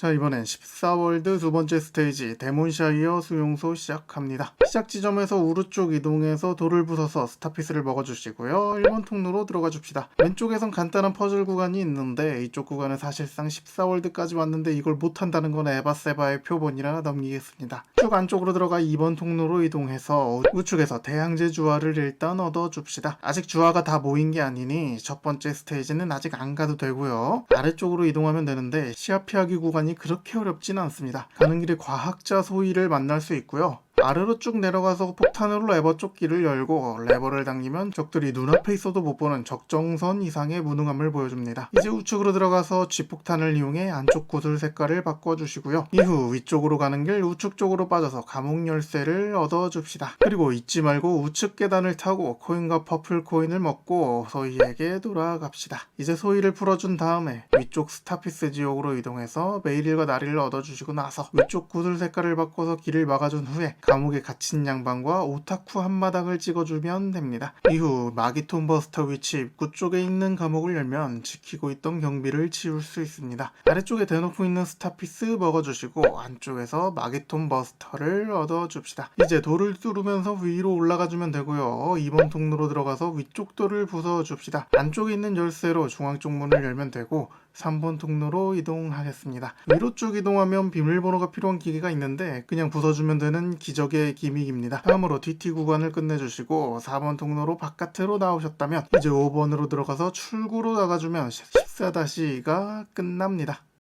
자 이번엔 14월드 두 번째 스테이지 데몬샤이어 수용소 시작합니다. 시작 지점에서 우루 쪽 이동해서 돌을 부숴서 스타피스를 먹어주시고요. 1번 통로로 들어가 줍시다. 왼쪽에선 간단한 퍼즐 구간이 있는데 이쪽 구간은 사실상 14월드까지 왔는데 이걸 못한다는 건 에바세바의 표본이라 넘기겠습니다. 쭉 안쪽으로 들어가 2번 통로로 이동해서 우측에서 대항제 주화를 일단 얻어줍시다. 아직 주화가 다 모인 게 아니니 첫 번째 스테이지는 아직 안 가도 되고요. 아래쪽으로 이동하면 되는데 시야 피하기 구간이 그렇게 어렵진 않습니다. 가는 길에 과학자 소희를 만날 수 있고요. 아래로 쭉 내려가서 폭탄으로 레버 쪽 길을 열고 레버를 당기면 적들이 눈앞에 있어도 못 보는 적정선 이상의 무능함을 보여줍니다. 이제 우측으로 들어가서 G폭탄을 이용해 안쪽 구슬 색깔을 바꿔주시고요. 이후 위쪽으로 가는 길 우측 쪽으로 빠져서 감옥 열쇠를 얻어줍시다. 그리고 잊지 말고 우측 계단을 타고 코인과 퍼플 코인을 먹고 소희에게 돌아갑시다. 이제 소희를 풀어준 다음에 위쪽 스타피스 지역으로 이동해서 메이릴과 나리를 얻어주시고 나서 위쪽 구슬 색깔을 바꿔서 길을 막아준 후에 감옥에 갇힌 양반과 오타쿠 한마당을 찍어주면 됩니다. 이후 마기톤 버스터 위치 입구 쪽에 있는 감옥을 열면 지키고 있던 경비를 치울 수 있습니다. 아래쪽에 대놓고 있는 스타피스 먹어주시고 안쪽에서 마기톤 버스터를 얻어줍시다. 이제 돌을 뚫으면서 위로 올라가주면 되고요. 2번 통로로 들어가서 위쪽 돌을 부숴줍시다. 안쪽에 있는 열쇠로 중앙 쪽 문을 열면 되고 3번 통로로 이동하겠습니다. 위로 쭉 이동하면 비밀번호가 필요한 기계가 있는데 그냥 부숴주면 되는 기적의 기믹입니다. 다음으로 DT 구간을 끝내주시고 4번 통로로 바깥으로 나오셨다면 이제 5번으로 들어가서 출구로 나가주면 14-2가 끝납니다.